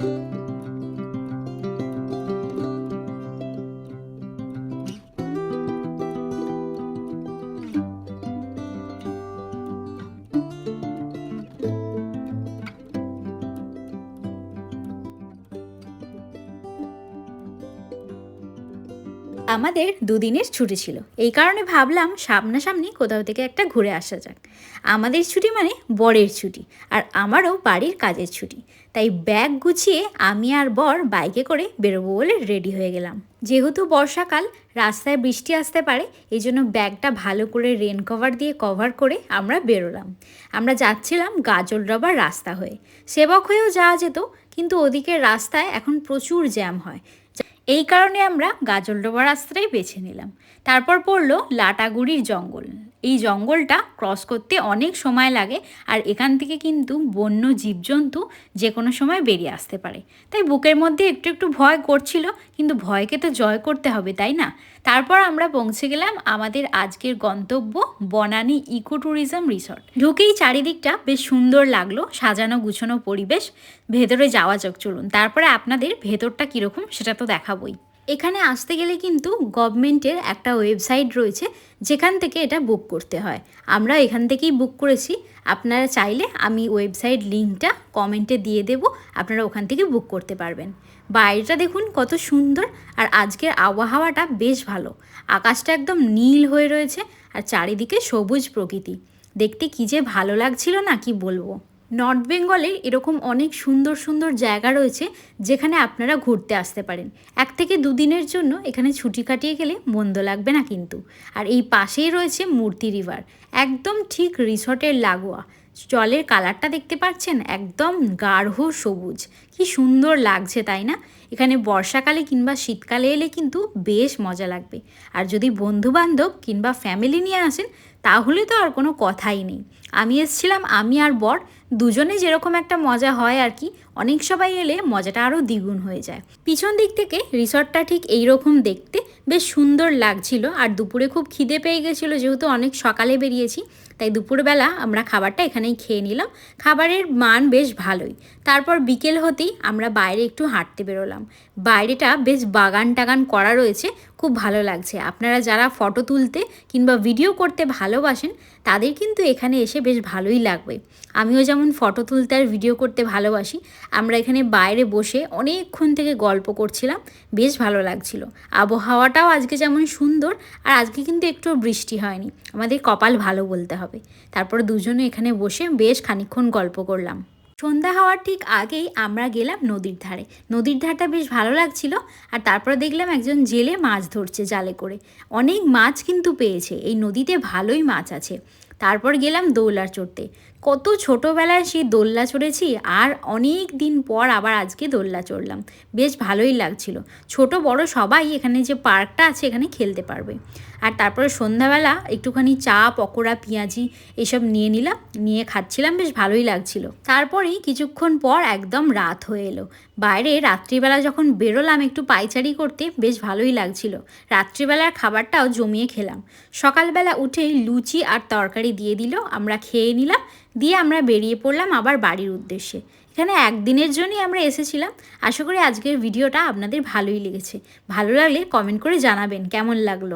Música আমাদের দুদিনের ছুটি ছিল। এই কারণে ভাবলাম সামনাসামনি কোথাও থেকে একটা ঘুরে আসা যাক। আমাদের ছুটি মানে বরের ছুটি আর আমারও বাড়ির কাজের ছুটি। তাই ব্যাগ গুছিয়ে আমি আর বর বাইকে করে বেরোবো বলে রেডি হয়ে গেলাম। যেহেতু বর্ষাকাল, রাস্তায় বৃষ্টি আসতে পারে এই জন্য ব্যাগটা ভালো করে রেন কভার দিয়ে কভার করে আমরা বেরোলাম। আমরা যাচ্ছিলাম গাজলডবার রাস্তা হয়ে। সেবক হয়েও যাওয়া যেত, কিন্তু ওদিকের রাস্তায় এখন প্রচুর জ্যাম হয়। এই কারণে আমরা গাজল ডোবার রাস্তাটাই বেছে নিলাম। তারপর পড়ল লাটাগুড়ির জঙ্গল। এই জঙ্গলটা ক্রস করতে অনেক সময় লাগে আর এখান থেকে কিন্তু বন্য জীবজন্তু যে কোনো সময় বেরিয়ে আসতে পারে। তাই বুকের মধ্যে একটু একটু ভয় করছিল, কিন্তু ভয়কে তো জয় করতে হবে, তাই না? তারপর আমরা পৌঁছে গেলাম আমাদের আজকের গন্তব্য বনানী ইকো ট্যুরিজম রিসর্ট। ঢুকেই চারিদিকটা বেশ সুন্দর লাগল, সাজানো গুছানো পরিবেশ, ভেতরে যাওয়া যাক, চলুন। তারপরে আপনাদের ভেতরটা কীরকম সেটা তো দেখাবই। এখানে আসতে গেলে কিন্তু গভর্নমেন্টের একটা ওয়েবসাইট রয়েছে যেখান থেকে এটা বুক করতে হয়। আমরা এখান থেকেই বুক করেছি। আপনারা চাইলে আমি ওয়েবসাইট লিঙ্কটা কমেন্টে দিয়ে দেব। আপনারা ওখান থেকে বুক করতে পারবেন। বাইরেটা দেখুন কত সুন্দর আর আজকের আবহাওয়াটা বেশ ভালো। আকাশটা একদম নীল হয়ে রয়েছে আর চারিদিকে সবুজ প্রকৃতি। দেখতে কী যে ভালো লাগছিল না কি বলব। নর্থ বেঙ্গলে এরকম অনেক সুন্দর সুন্দর জায়গা রয়েছে যেখানে আপনারা ঘুরতে আসতে পারেন। এক থেকে দুদিনের জন্য এখানে ছুটি কাটিয়ে গেলে মন্দ লাগবে না কিন্তু। আর এই পাশেই রয়েছে মূর্তি রিভার, একদম ঠিক রিসর্টের লাগোয়া। জলের কালারটা দেখতে পাচ্ছেন? একদম গাঢ় সবুজ। কি সুন্দর লাগছে, তাই না? এখানে বর্ষাকালে কিংবা শীতকালে এলে কিন্তু বেশ মজা লাগবে। আর যদি বন্ধুবান্ধব কিংবা ফ্যামিলি নিয়ে আসেন, তাহলে তো আর কোনো কথাই নেই। আমি এসছিলাম, আমি আর বর, দুজনে যেরকম একটা মজা হয় আর কি, অনেক সবাই এলে মজাটা আরও দ্বিগুণ হয়ে যায়। পিছন দিক থেকে রিসর্টটা ঠিক এইরকম দেখতে বেশ সুন্দর লাগছিল আর দুপুরে খুব খিদে পেয়ে গেছিল যেহেতু অনেক সকালে বেরিয়েছি, তাই দুপুরবেলা আমরা খাবারটা এখানেই খেয়ে নিলাম। খাবারের মান বেশ ভালোই। তারপর বিকেল হতেই আমরা বাইরে একটু হাঁটতে বেরোলাম। বাইরেটা বেশ বাগান টাগান করা রয়েছে, খুব ভালো লাগছে। আপনারা যারা ফটো তুলতে কিংবা ভিডিও করতে ভালোবাসেন, তাদের কিন্তু এখানে এসে বেশ ভালোই লাগবে। আমিও যেমন ফটো তুলতে আর ভিডিও করতে ভালোবাসি, আমরা এখানে বাইরে বসে অনেকক্ষণ থেকে গল্প করছিলাম, বেশ ভালো লাগছিল। আবহাওয়াটাও আজকে যেমন সুন্দর, আর আজকে কিন্তু একটু বৃষ্টি হয়নি। আমাদের কপাল ভালো বলতে হবে। তারপর দুজনে এখানে বসে বেশ খানিক্ষণ গল্প করলাম। সন্ধ্যা হওয়ার ঠিক আগেই আমরা গেলাম নদীর ধারে। নদীর ধারটা বেশ ভালো লাগছিল, আর তারপরে দেখলাম একজন জেলে মাছ ধরছে জালে করে। অনেক মাছ কিন্তু পেয়েছে। এই নদীতে ভালোই মাছ আছে। তারপর গেলাম দোলনা চড়তে। কত ছোটোবেলায় সেই দোলনা চড়েছি আর অনেক দিন পর আবার আজকে দোলনা চড়লাম। বেশ ভালোই লাগছিল। ছোট বড় সবাই এখানে যে পার্কটা আছে এখানে খেলতে পারবে। আর তারপরে সন্ধ্যাবেলা একটুখানি চা, পকোড়া, পেঁয়াজি এসব নিয়ে নিলাম, নিয়ে খাচ্ছিলাম, বেশ ভালোই লাগছিল। তারপরেই কিছুক্ষণ পর একদম রাত হয়ে এলো। বাইরে রাত্রিবেলা যখন বেরোলাম একটু পাইচারি করতে, বেশ ভালোই লাগছিল। রাত্রিবেলার খাবারটাও জমিয়ে খেলাম। সকালবেলা উঠেই লুচি আর তরকারি দিয়ে দিল, আমরা খেয়ে নিলাম, দিয়ে আমরা বেরিয়ে পড়লাম আবার বাড়ির উদ্দেশ্যে। এখানে একদিনের জন্যই আমরা এসেছিলাম। আশা করি আজকের ভিডিওটা আপনাদের ভালোই লেগেছে। ভালো লাগলে কমেন্ট করে জানাবেন, কেমন লাগল?